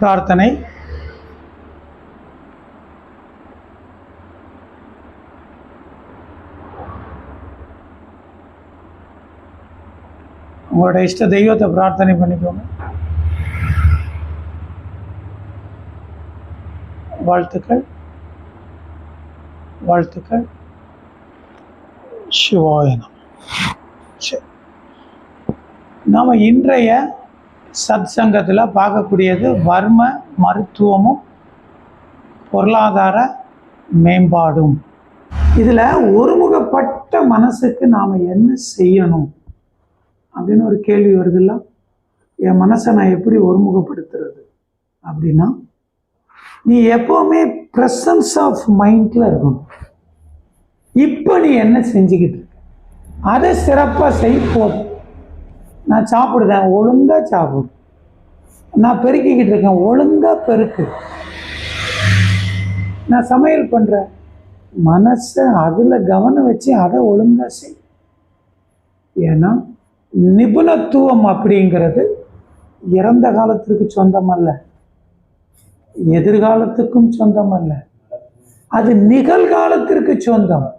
பிரார்த்தனை. உங்களோட இஷ்ட தெய்வத்தை பிரார்த்தனை பண்ணிக்கோங்க. வாழ்த்துக்கள். வாழ்த்துக்கள். சிவாயனம் சரி. நாம் இன்றைய சத் சங்கத்தில் பார்க்கக்கூடியது வர்ம மருத்துவமும் பொருளாதார மேம்பாடும். இதில் ஒருமுகப்பட்ட மனசுக்கு நாம் என்ன செய்யணும்? அப்படின்னு ஒரு கேள்வி வருதுல்ல என் மனசை நான் எப்படி ஒருமுகப்படுத்துறது? அப்படின்னா நீ எப்போவுமே ப்ரெசன்ஸ் ஆஃப் மைண்டில் இருக்கணும். இப்போ நீ என்ன செஞ்சுக்கிட்டு இருக்க? அதை சிறப்பாக செய் போதும் நான் சாப்பிடுதேன் ஒழுங்காக சாப்பிடும் நான் பெருக்கிக்கிட்டு இருக்கேன். ஒழுங்காக பெருக்கு. நான் சமையல் பண்ணுறேன் மனசை அதில் கவனம் வச்சு அதை ஒழுங்காக செய். ஏன்னா நிபுணத்துவம் அப்படிங்கிறது இறந்த காலத்திற்கு சொந்தமல்ல. எதிர்காலத்துக்கும் சொந்தமல்ல. அது நிகழ்காலத்திற்கு சொந்தம்.